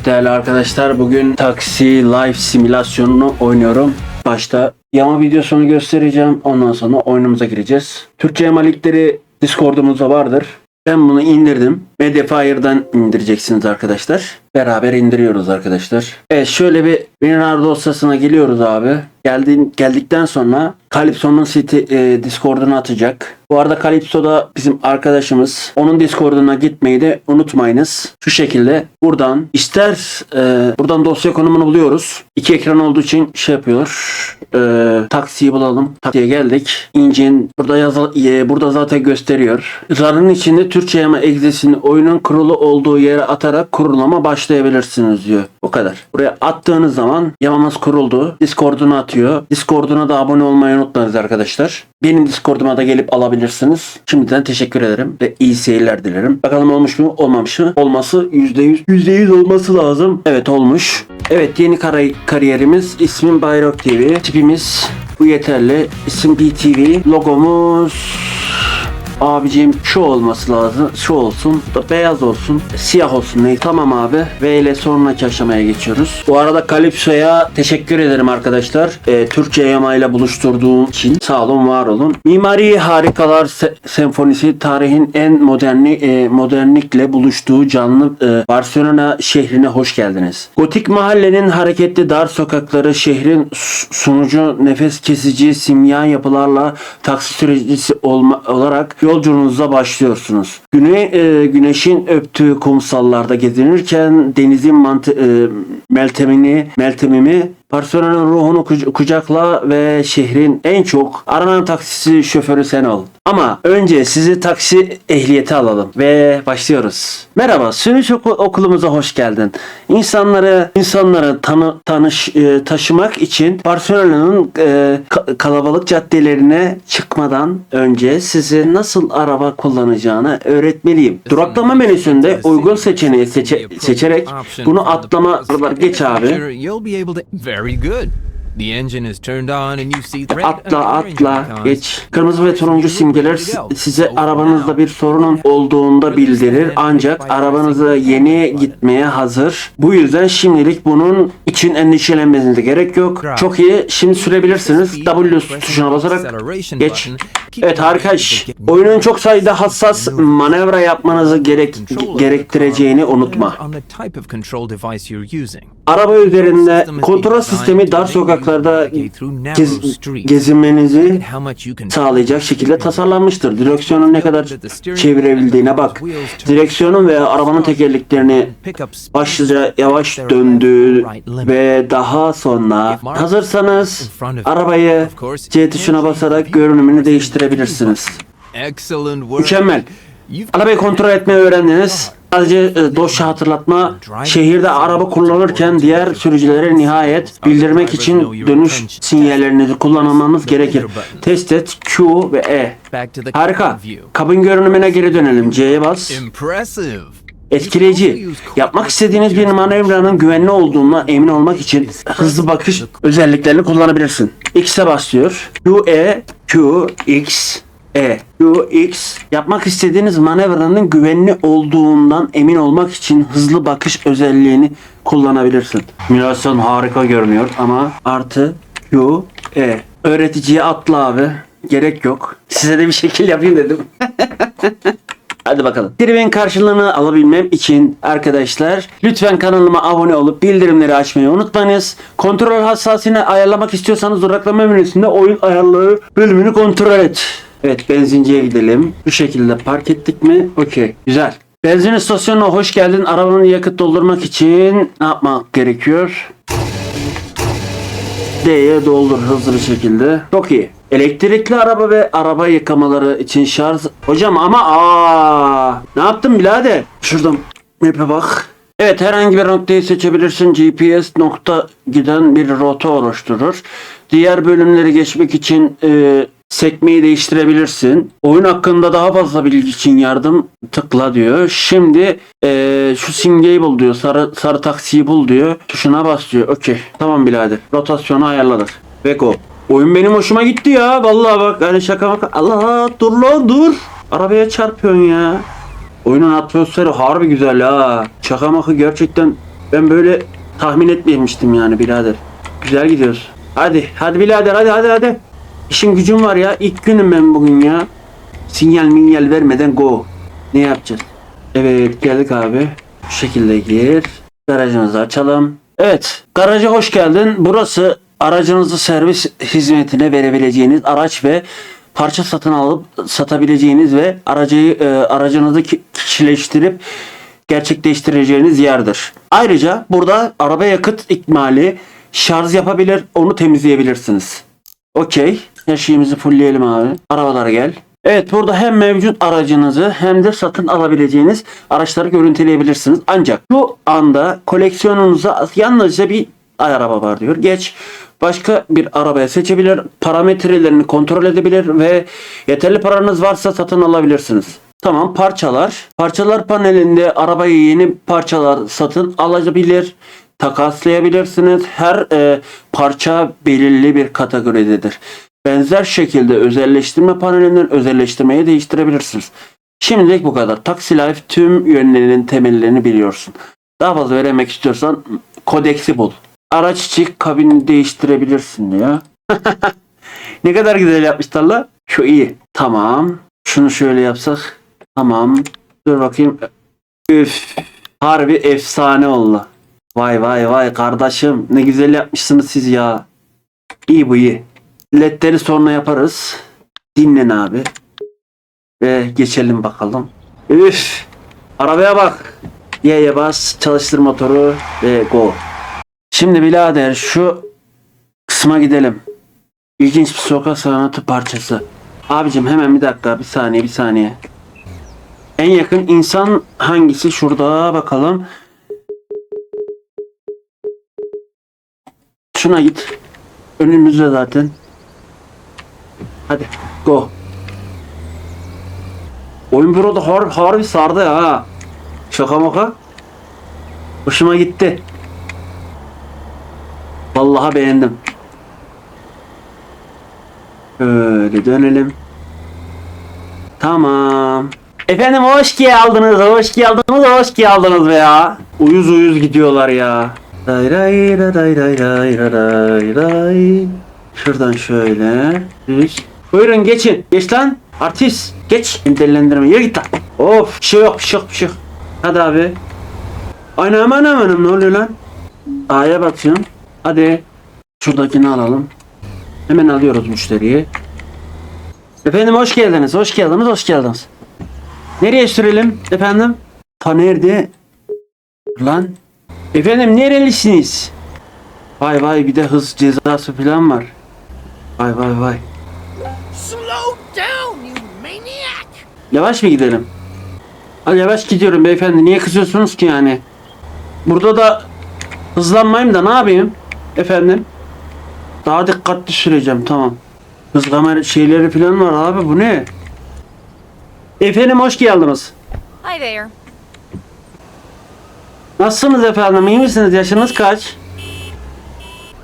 Evet değerli arkadaşlar bugün taksi live simülasyonunu oynuyorum. Başta yama videosunu göstereceğim. Ondan sonra oyunumuza gireceğiz. Türkçe yama ligleri Discord'umuzda vardır. Ben bunu indirdim. Mediafire'dan indireceksiniz arkadaşlar. Beraber indiriyoruz arkadaşlar. Evet şöyle bir WinRAR dosyasına geliyoruz abi. Geldiğin, geldikten sonra Calypso'nun site e, Discord'una atacak. Bu arada Calypso da bizim arkadaşımız. Onun Discord'una gitmeyi de unutmayınız. Şu şekilde buradan ister e, buradan dosya konumunu buluyoruz. İki ekran olduğu için şey yapıyor. E, taksiyi bulalım. Taksiye geldik. İncin burada yazı, e, burada zaten gösteriyor. Zarın içinde Türkçe yama egzesini oyunun kurulu olduğu yere atarak kurulama başlayabilirsiniz diyor. Bu kadar. Buraya attığınız zaman yamamız kuruldu. Discord'una atıyor. Discord'una da abone olmayı unutmayınız arkadaşlar. Benim Discord'uma da gelip alabilirsiniz. Şimdiden teşekkür ederim ve iyi seyirler dilerim. Bakalım olmuş mu olmamış mı? Olması %100 %100 olması lazım. Evet olmuş. Evet yeni kar- kariyerimiz ismim Bayrok TV. Tipimiz bu yeterli. İsim BTV. Logomuz Abicim şu olması lazım. Şu olsun. Beyaz olsun. Siyah olsun. Ne? Tamam abi. V ile sonraki aşamaya geçiyoruz. Bu arada Calypso'ya teşekkür ederim arkadaşlar. Ee, Türkçe yamayla buluşturduğum için. Sağ olun, var olun. Mimari Harikalar Se- Senfonisi tarihin en moderni e, modernlikle buluştuğu canlı e, Barcelona şehrine hoş geldiniz. Gotik mahallenin hareketli dar sokakları şehrin su- sunucu nefes kesici simya yapılarla taksi sürecisi olma, olarak yolculuğunuza başlıyorsunuz. Güne, e, güneşin öptüğü kumsallarda gezinirken denizin mantı, e, meltemini, meltemimi Barcelona'nın ruhunu kuc- kucakla ve şehrin en çok aranan taksisi şoförü sen ol. Ama önce sizi taksi ehliyeti alalım ve başlıyoruz. Merhaba, sürüş oku- okulumuza hoş geldin. İnsanları insanları tanı, tanış e, taşımak için Barcelona'nın e, ka- kalabalık caddelerine çıkmadan önce size nasıl araba kullanacağını öğretmeliyim. Duraklama menüsünde uygun seçeneği seçe- seçerek bunu atlama geç abi. very good. The engine is turned on and you see red Atla atla geç. Kırmızı ve turuncu simgeler size arabanızda bir sorunun olduğunda bildirir ancak arabanıza yeni gitmeye hazır. Bu yüzden şimdilik bunun için endişelenmenize gerek yok. Çok iyi. Şimdi sürebilirsiniz. W tuşuna basarak geç. Evet harika iş. Oyunun çok sayıda hassas manevra yapmanızı gerek gerektireceğini unutma. Araba üzerinde kontrol sistemi dar sokaklarda gez, gezinmenizi sağlayacak şekilde tasarlanmıştır. Direksiyonun ne kadar çevirebildiğine bak. Direksiyonun ve arabanın tekerleklerini başlıca yavaş döndü ve daha sonra hazırsanız arabayı C tuşuna basarak görünümünü değiştirebilirsiniz. Mükemmel. Arabayı kontrol etmeyi öğrendiniz. Sadece e, dosya hatırlatma. Şehirde araba kullanırken diğer sürücülere nihayet bildirmek için dönüş sinyallerinizi kullanmanız gerekir. Test et Q ve E. Harika. Kabin görünümüne geri dönelim. C'ye bas. Etkileyici. Yapmak istediğiniz bir manevranın güvenli olduğuna emin olmak için hızlı bakış özelliklerini kullanabilirsin. X'e bas diyor. Q, E, Q, X, E. Q, X. Yapmak istediğiniz manevranın güvenli olduğundan emin olmak için hızlı bakış özelliğini kullanabilirsin. Simülasyon harika görünüyor ama artı Q, E. Öğreticiye atla abi. Gerek yok. Size de bir şekil yapayım dedim. Hadi bakalım. Trivin karşılığını alabilmem için arkadaşlar lütfen kanalıma abone olup bildirimleri açmayı unutmayınız. Kontrol hassasiyetini ayarlamak istiyorsanız duraklama menüsünde oyun ayarları bölümünü kontrol et. Evet benzinciye gidelim. Bu şekilde park ettik mi? Okey. Güzel. Benzin istasyonuna hoş geldin. Arabanın yakıt doldurmak için ne yapmak gerekiyor? D'ye doldur hızlı bir şekilde. Çok iyi. Elektrikli araba ve araba yıkamaları için şarj... Hocam ama aa Ne yaptın birader? Şuradan map'e bak. Evet herhangi bir noktayı seçebilirsin. GPS nokta giden bir rota oluşturur. Diğer bölümleri geçmek için e, sekmeyi değiştirebilirsin. Oyun hakkında daha fazla bilgi için yardım tıkla diyor. Şimdi e, şu simgeyi bul diyor. Sarı, sarı taksiyi bul diyor. Tuşuna bas diyor. Okey. Tamam birader. Rotasyonu ayarladık. Ve go. Oyun benim hoşuma gitti ya. Vallahi bak hani şaka maka. Allah dur lan dur. Arabaya çarpıyorsun ya. Oyunun atmosferi harbi güzel ha. Şaka maka gerçekten Ben böyle tahmin etmemiştim yani birader. Güzel gidiyoruz. Hadi hadi birader hadi hadi hadi. İşim gücüm var ya. İlk günüm ben bugün ya. Sinyal minyal vermeden go. Ne yapacağız? Evet geldik abi. Bu şekilde gir. Garajımızı açalım. Evet garaja hoş geldin. Burası aracınızı servis hizmetine verebileceğiniz araç ve parça satın alıp satabileceğiniz ve aracı e, aracınızı ki- kişileştirip gerçekleştireceğiniz yerdir. Ayrıca burada araba yakıt ikmali şarj yapabilir, onu temizleyebilirsiniz. Okey. Her şeyimizi fullleyelim abi. Arabalara gel. Evet burada hem mevcut aracınızı hem de satın alabileceğiniz araçları görüntüleyebilirsiniz. Ancak bu anda koleksiyonunuza yalnızca bir araba var diyor. Geç başka bir arabaya seçebilir, parametrelerini kontrol edebilir ve yeterli paranız varsa satın alabilirsiniz. Tamam parçalar. Parçalar panelinde arabayı yeni parçalar satın alabilir takaslayabilirsiniz. Her e, parça belirli bir kategoridedir. Benzer şekilde özelleştirme panelinden özelleştirmeyi değiştirebilirsiniz. Şimdilik bu kadar. Taxi Life tüm yönlerinin temellerini biliyorsun. Daha fazla öğrenmek istiyorsan kodeksi bul. Araç içi kabini değiştirebilirsin ya. ne kadar güzel yapmışlar la. Şu iyi. Tamam. Şunu şöyle yapsak. Tamam. Dur bakayım. Üf. Harbi efsane oldu. Vay vay vay kardeşim ne güzel yapmışsınız siz ya. İyi bu iyi. Ledleri sonra yaparız. Dinlen abi. Ve geçelim bakalım. Üf. Arabaya bak. Y'ye bas. Çalıştır motoru. Ve go. Şimdi birader şu kısma gidelim. İlginç bir sokak sanatı parçası. Abicim hemen bir dakika bir saniye bir saniye. En yakın insan hangisi? Şurada bakalım. Şuna git. Önümüzde zaten. Hadi go. Oyun burada har harbi sardı ha. Şaka maka. Hoşuma gitti. Vallahi beğendim. Öyle dönelim. Tamam. Efendim hoş geldiniz, hoş geldiniz, hoş geldiniz be ya. Uyuz uyuz gidiyorlar ya. Ray ray ray ray ray ray ray. Şuradan şöyle. Düz. Buyurun geçin. Geç lan. Artist. Geç. Delilendirme. Yürü git lan. Of. Bir şey yok, bir şey yok, bir şey yok. Hadi abi. Aynen aman amanım ne oluyor lan? A'ya bakıyorum. Hadi. Şuradakini alalım. Hemen alıyoruz müşteriyi. Efendim hoş geldiniz, hoş geldiniz, hoş geldiniz. Nereye sürelim efendim? Ta nerede? Lan. Efendim nerelisiniz? Vay vay bir de hız cezası falan var. Vay vay vay. Yavaş mı gidelim? Hadi yavaş gidiyorum beyefendi. Niye kızıyorsunuz ki yani? Burada da hızlanmayayım da ne yapayım? Efendim? Daha dikkatli süreceğim tamam. Hız kamera şeyleri falan var abi bu ne? Efendim hoş geldiniz. Hi there. Nasılsınız efendim? iyi misiniz? Yaşınız kaç?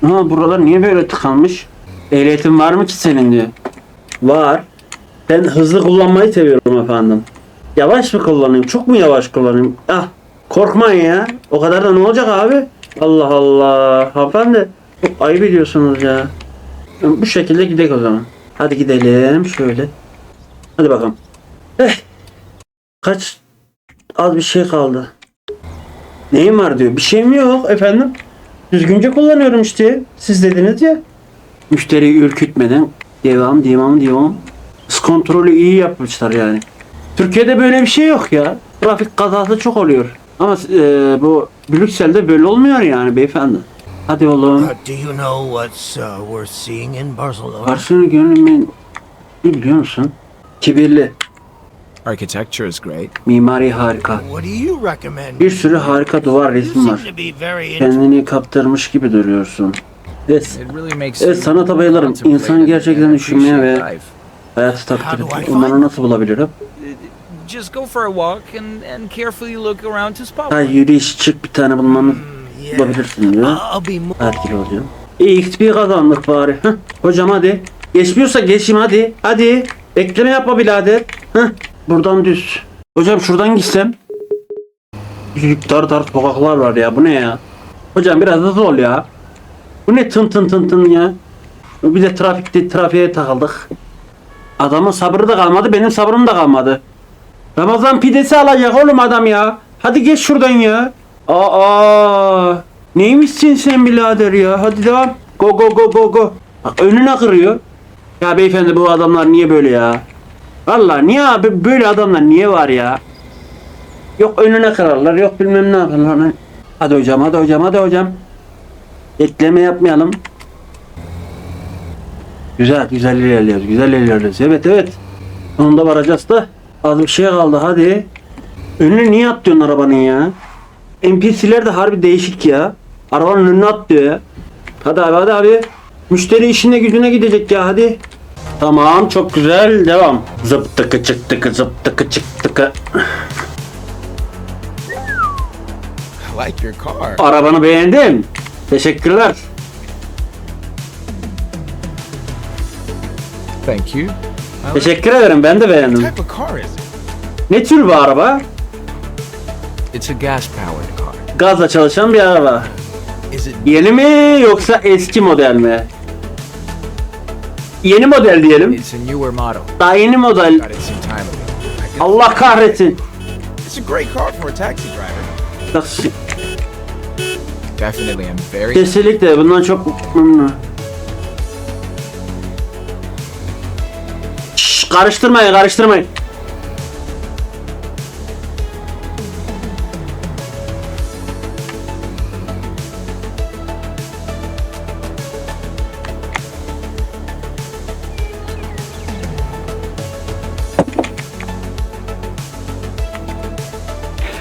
Ha buralar niye böyle tıkanmış? Ehliyetin var mı ki senin diyor. Var. Ben hızlı kullanmayı seviyorum efendim. Yavaş mı kullanayım? Çok mu yavaş kullanayım? Ah korkmayın ya. O kadar da ne olacak abi? Allah Allah. Hanımefendi. Çok ayıp ediyorsunuz ya. Bu şekilde gidelim o zaman. Hadi gidelim şöyle. Hadi bakalım. Eh. Kaç az bir şey kaldı. Neyim var diyor. Bir şeyim yok efendim. Düzgünce kullanıyorum işte. Siz dediniz ya. Müşteriyi ürkütmeden devam devam devam. Kontrolü iyi yapmışlar yani. Türkiye'de böyle bir şey yok ya. Trafik kazası çok oluyor. Ama e, bu Brüksel'de böyle olmuyor yani beyefendi. Hadi oğlum. Uh, do you know what's uh, worth seeing in Barcelona? Barcelona gönlümün ne biliyor musun? Kibirli. Architecture is great. Mimari harika. What do you recommend? Bir sürü harika duvar resmi var. Kendini kaptırmış gibi duruyorsun. Evet. Evet, sanata bayılırım. and gerçekten düşünmeye ve-. Hayatı takdir How do I et. find- Onları nasıl bulabilirim? Just go for a walk and, and carefully look around to spot Ha yürüyüş çık bir tane bulmanı Hmm, bulabilirsin diyor. Etkili oluyor. İyi XP kazandık bari. Heh. Hocam hadi. Geçmiyorsa geçeyim hadi. Hadi. Bekleme yapma birader. Heh. Buradan düz. Hocam şuradan gitsem. Küçücük dar dar sokaklar var ya. Bu ne ya? Hocam biraz hızlı ol ya. Bu ne tın tın tın tın ya? Bir de trafikte trafiğe takıldık. Adamın sabrı da kalmadı, benim sabrım da kalmadı. Ramazan pidesi alacak oğlum adam ya. Hadi geç şuradan ya. Aa, neymişsin sen birader ya? Hadi devam. Go go go go go. Bak önüne kırıyor. Ya beyefendi bu adamlar niye böyle ya? Vallahi niye abi böyle adamlar niye var ya? Yok önüne kırarlar, yok bilmem ne yaparlar. Hadi hocam, hadi hocam, hadi hocam. Ekleme yapmayalım. Güzel, güzel ilerliyoruz, güzel ilerliyoruz. Evet, evet. Sonunda varacağız da. Az bir şey kaldı, hadi. Önüne niye atlıyorsun arabanın ya? NPC'ler de harbi değişik ya. Arabanın önüne atlıyor ya. Hadi abi, hadi abi. Müşteri işine gücüne gidecek ya, hadi. Tamam, çok güzel. Devam. Zıp tıkı çık tıkı zıp tıkı çık tıkı. I like your car. Arabanı beğendim. Teşekkürler. Thank you. Teşekkür ederim. Ben de beğendim. Ne tür bir araba? It's a gas powered car. Gazla çalışan bir araba. Yeni mi yoksa eski model mi? Yeni model diyelim. Daha yeni model. Allah kahretsin. Kesinlikle bundan çok memnunum. Karıştırmayın karıştırmayın.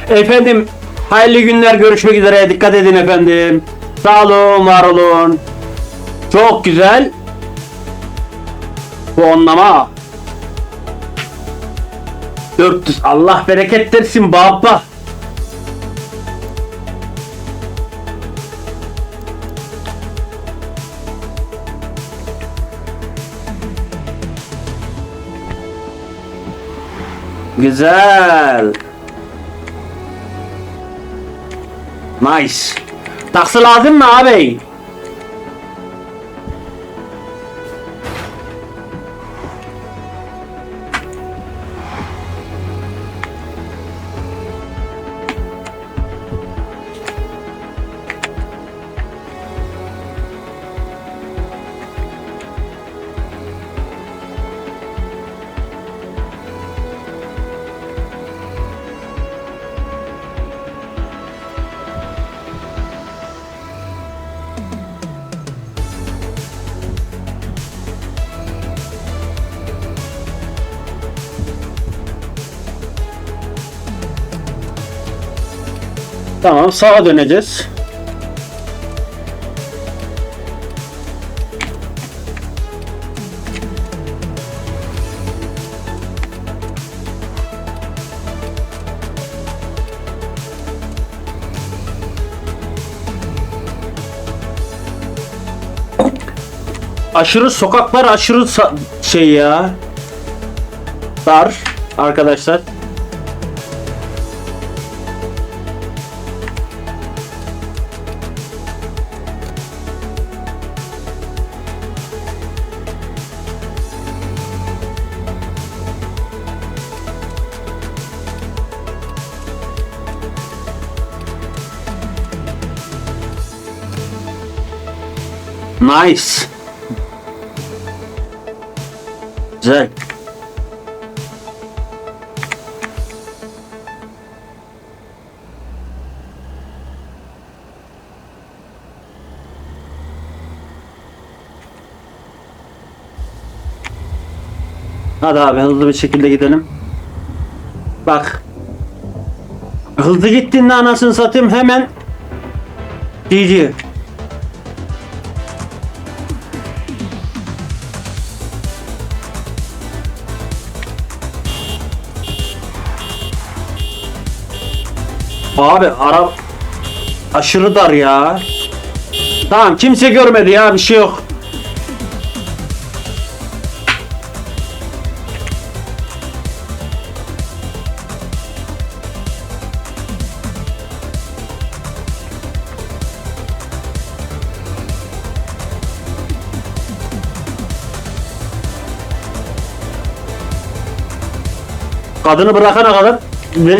Efendim hayırlı günler görüşmek üzere dikkat edin efendim. Sağ olun var olun. Çok güzel. Puanlama. 400 Allah bereket versin baba. Güzel. Nice. Taksi lazım mı abi? Tamam sağa döneceğiz. Aşırı sokaklar aşırı şey ya. Dar arkadaşlar. Nice. Güzel. Hadi abi hızlı bir şekilde gidelim. Bak. Hızlı gittiğinde anasını satayım hemen GG. Abi ara aşırı dar ya. Tamam kimse görmedi ya bir şey yok. Kadını bırakana kadar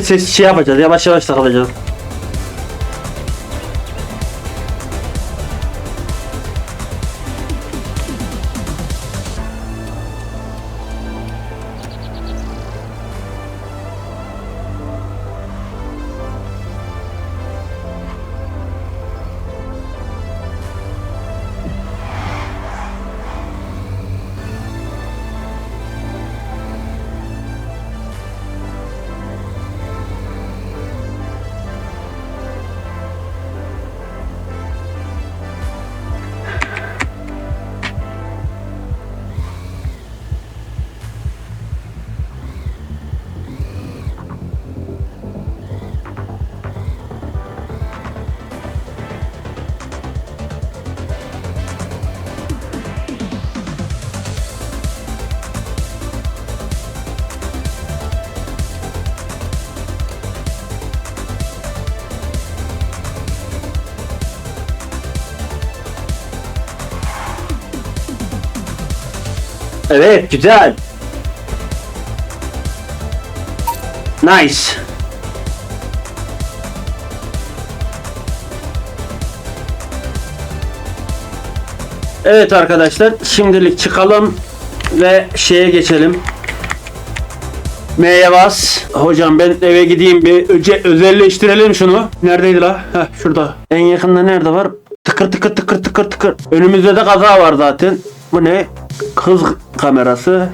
ses şey yapacağız. Yavaş yavaş takılacağız. Evet güzel. Nice. Evet arkadaşlar şimdilik çıkalım ve şeye geçelim. M'ye bas. Hocam ben eve gideyim bir öce, özelleştirelim şunu. Neredeydi la? Heh şurada. En yakında nerede var? Tıkır tıkır tıkır tıkır tıkır. Önümüzde de kaza var zaten. Bu ne? Hız kamerası.